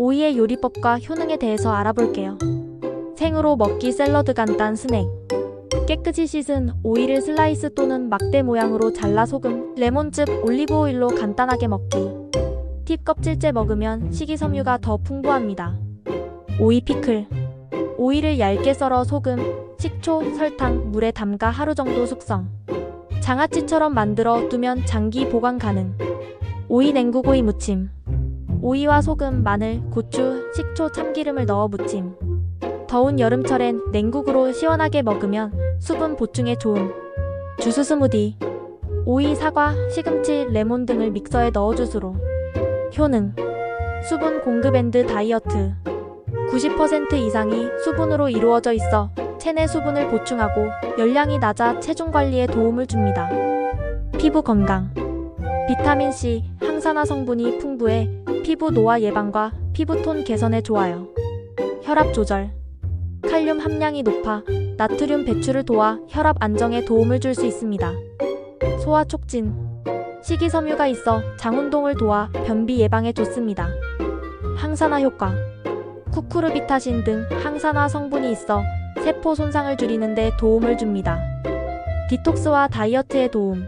오이의 요리법과 효능에 대해서 알아볼게요. 생으로 먹기 샐러드 간단 스낵. 깨끗이 씻은 오이를 슬라이스 또는 막대 모양으로 잘라 소금, 레몬즙, 올리브 오일로 간단하게 먹기. 팁 껍질째 먹으면 식이섬유가 더 풍부합니다. 오이 피클. 오이를 얇게 썰어 소금, 식초, 설탕, 물에 담가 하루 정도 숙성. 장아찌처럼 만들어 두면 장기 보관 가능. 오이 냉국 오이 무침. 오이와 소금, 마늘, 고추, 식초, 참기름을 넣어 무침. 더운 여름철엔 냉국으로 시원하게 먹으면 수분 보충에 좋음. 주스 스무디. 오이, 사과, 시금치, 레몬 등을 믹서에 넣어 주스로. 효능. 수분 공급 앤드 다이어트. 90% 이상이 수분으로 이루어져 있어 체내 수분을 보충하고 열량이 낮아 체중 관리에 도움을 줍니다. 피부 건강. 비타민 C, 항산화 성분이 풍부해 피부 노화 예방과 피부톤 개선에 좋아요. 혈압 조절. 칼륨 함량이 높아 나트륨 배출을 도와 혈압 안정에 도움을 줄 수 있습니다. 소화 촉진. 식이섬유가 있어 장 운동을 도와 변비 예방에 좋습니다. 항산화 효과. 쿠쿠르비타신 등 항산화 성분이 있어 세포 손상을 줄이는 데 도움을 줍니다. 디톡스와 다이어트에 도움.